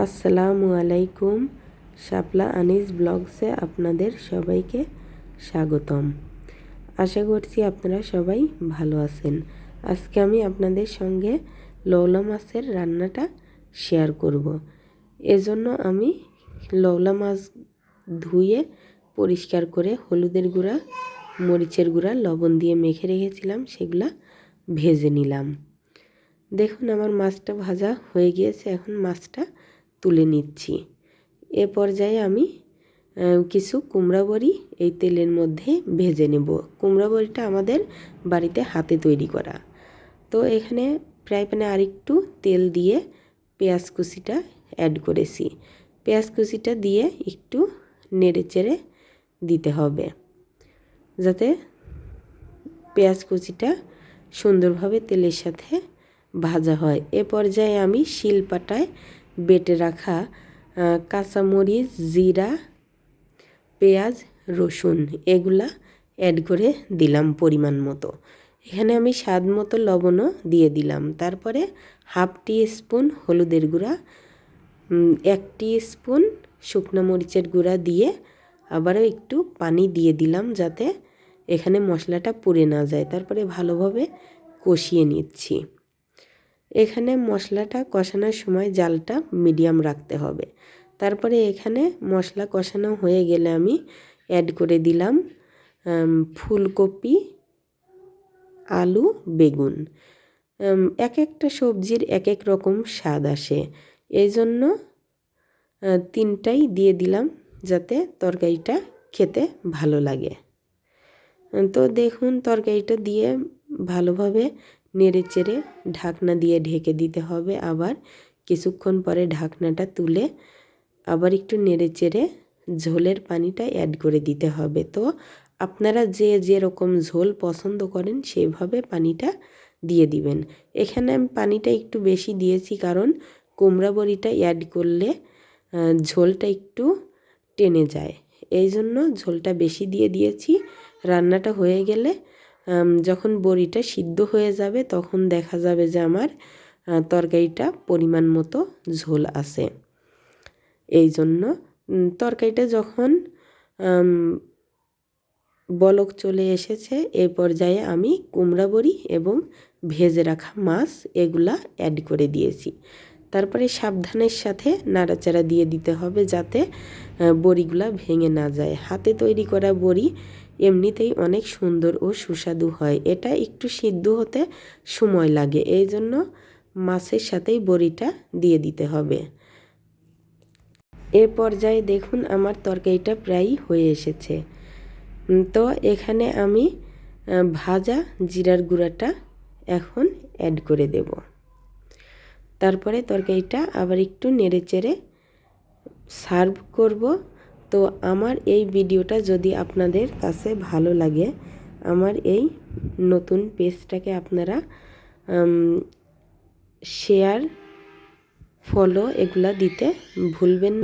আসসালামু আলাইকুম। শাপলা আনিস ব্লগসে আপনাদের সবাইকে স্বাগতম। আশা করছি আপনারা সবাই ভালো আছেন। আজকে আমি আপনাদের সঙ্গে লৌলা মাছের রান্নাটা শেয়ার করব। এজন্য আমি লৌলা মাছ ধুয়ে পরিষ্কার করে হলুদের গুঁড়া, মরিচের গুঁড়া, লবণ দিয়ে মেখে রেখেছিলাম, সেগুলা ভেজে নিলাম। দেখুন আমার মাছটা ভাজা হয়ে গিয়েছে, এখন মাছটা তুলে নিচ্ছি। এ পর্যায়ে আমি কিছু কুমড়া বড়ি এই তেলের মধ্যে ভেজে নেব। কুমড়া বড়িটা আমাদের বাড়িতে হাতে তৈরি করা। তো এখানে প্রায় প্যানে আরেকটু তেল দিয়ে পেঁয়াজ কুচিটা অ্যাড করেছি। পেঁয়াজ কুচিটা দিয়ে একটু নেড়ে চেড়ে দিতে হবে। যাতে পেঁয়াজ কুচিটা সুন্দরভাবে তেলের সাথে ভাজা হয়। এ পর্যায়ে আমি শিলপাটায় বেটে রাখা কাঁচামরিচ, জিরা, পেঁয়াজ, রসুন এগুলা অ্যাড করে দিলাম পরিমাণ মতো। এখানে আমি স্বাদ মতো লবণও দিয়ে দিলাম। তারপরে হাফ টি স্পুন হলুদের গুঁড়া এক টি স্পুন শুকনো মরিচের গুঁড়া দিয়ে আবারও একটু পানি দিয়ে দিলাম যাতে এখানে মশলাটা পুড়ে না যায়। তারপরে ভালোভাবে কষিয়ে নিচ্ছি। এখানে মশলাটা কষানোর সময় জালটা মিডিয়াম রাখতে হবে। তারপরে এখানে মশলা কষানো হয়ে গেলে আমি অ্যাড করে দিলাম ফুলকপি, আলু, বেগুন। এক একটা সবজির এক এক রকম স্বাদ আসে। এই জন্য তিনটাই দিয়ে দিলাম যাতে তরকারিটা খেতে ভালো লাগে। তো দেখুন, তরকারিটা দিয়ে ভালোভাবে নেড়ে চেড়ে ঢাকনা দিয়ে ঢেকে দিতে হবে। আবার কিছুক্ষণ পরে ঢাকনাটা তুলে আবার একটু নেড়ে চেড়ে ঝোলের পানিটা অ্যাড করে দিতে হবে। তো আপনারা যে যেরকম ঝোল পছন্দ করেন সেভাবে পানিটা দিয়ে দিবেন। এখানে আমি পানিটা একটু বেশি দিয়েছি কারণ কুমড়া বড়িটা অ্যাড করলে ঝোলটা একটু টেনে যায়। এই জন্য ঝোলটা বেশি দিয়ে দিয়েছি। রান্নাটা হয়ে গেলে যখন বড়িটা সিদ্ধ হয়ে যাবে, তখন দেখা যাবে যে আমার তরকারিটা পরিমাণ মতো ঝোল আছে। এই জন্য তরকারিটা যখন বলক চলে এসেছে এই পর্যায়ে আমি কুমড়া বড়ি এবং ভেজে রাখা মাছ এগুলা অ্যাড করে দিয়েছি। তারপরে সাবধানের সাথে নাড়াচাড়া দিয়ে দিতে হবে যাতে বড়িগুলা ভেঙে না যায়। হাতে তৈরি করা বড়ি এমনিতেই অনেক সুন্দর ও সুস্বাদু হয়। এটা একটু সিদ্ধ হতে সময় লাগে এই জন্য মাছের সাথেই বড়িটা দিয়ে দিতে হবে। এ পর্যায়ে দেখুন আমার তরকারিটা প্রায় হয়ে এসেছে। তো এখানে আমি ভাজা জিরার গুঁড়াটা এখন অ্যাড করে দেব। তারপরে তরকারিটা আবার একটু নেড়ে চেড়ে সার্ভ করব। তো আমার এই ভিডিওটা যদি আপনাদের কাছে ভালো লাগে, আমার এই নতুন পেজটাকে আপনারা শেয়ার ফলো এগুলা দিতে ভুলবেন